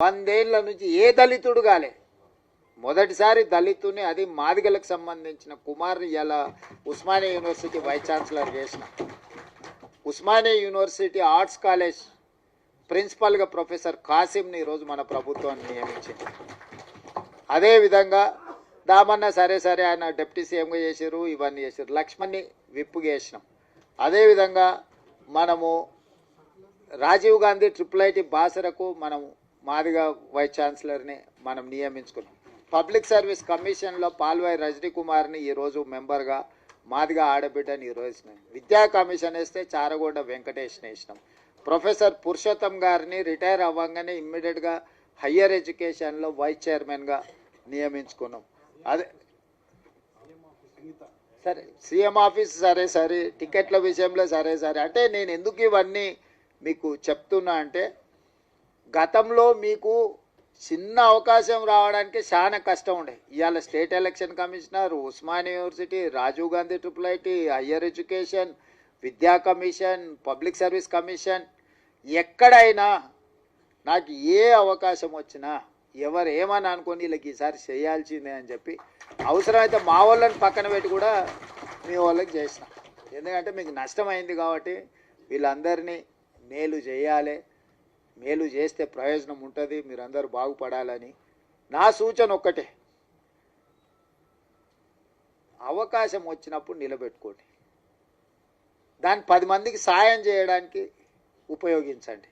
వందేళ్ళ నుంచి ఏ దళితుడు కాలే. మొదటిసారి దళితుని అది మాదిగలకు సంబంధించిన కుమార్ని ఇలా ఉస్మానియా యూనివర్సిటీ వైస్ ఛాన్సలర్ చేసిన. ఉస్మానియా యూనివర్సిటీ ఆర్ట్స్ కాలేజ్ ప్రిన్సిపల్గా ప్రొఫెసర్ కాసింని ఈరోజు మన ప్రభుత్వాన్ని నియమించింది. అదేవిధంగా దామన్న సరే సరే ఆయన డిప్యూటీ సీఎంగా చేశారు ఇవన్నీ చేశారు లక్ష్మణ్ని విప్పుగా చేసినాం. అదేవిధంగా మనము రాజీవ్ గాంధీ ట్రిపుల్ ఐటీ బాసరకు మనం మాదిగా వైస్ ఛాన్సలర్ని మనం నియమించుకున్నాం. పబ్లిక్ సర్వీస్ కమిషన్లో పాల్వాయి రజనీ కుమార్ని ఈరోజు మెంబర్గా మాదిగా ఆడబిడ్డని ఈరోజు విద్యా కమిషన్ వేస్తే చారగొండ వెంకటేష్ని వేసినాం. ప్రొఫెసర్ పురుషోత్తం గారిని రిటైర్ అవ్వగానే ఇమ్మీడియట్గా హయ్యర్ ఎడ్యుకేషన్లో వైస్ చైర్మన్గా నియమించుకున్నాం. అదే సరే సీఎం ఆఫీస్ సరే సరే టికెట్ల విషయంలో సరే సరే. అంటే నేను ఎందుకు ఇవన్నీ మీకు చెప్తున్నా అంటే గతంలో మీకు చిన్న అవకాశం రావడానికి చాలా కష్టం ఉండే. ఇవాళ state election commissioner Osman university Rajiv Gandhi triple IT higher education విద్యా కమిషన్ పబ్లిక్ సర్వీస్ కమిషన్ ఎక్కడైనా నాకు ఏ అవకాశం వచ్చినా ఎవరు ఏమని అనుకొని వీళ్ళకి ఈసారి చేయాల్సిందే అని చెప్పి అవసరమైతే మా వాళ్ళని పక్కన పెట్టి కూడా మీ వాళ్ళకి చేసిన. ఎందుకంటే మీకు నష్టమైంది కాబట్టి వీళ్ళందరినీ మేలు చేయాలి. మేలు చేస్తే ప్రయోజనం ఉంటుంది మీరందరూ బాగుపడాలని. నా సూచన ఒక్కటే. అవకాశం వచ్చినప్పుడు నిలబెట్టుకోండి. దాన్ని పది మందికి సాయం చేయడానికి ఉపయోగించండి.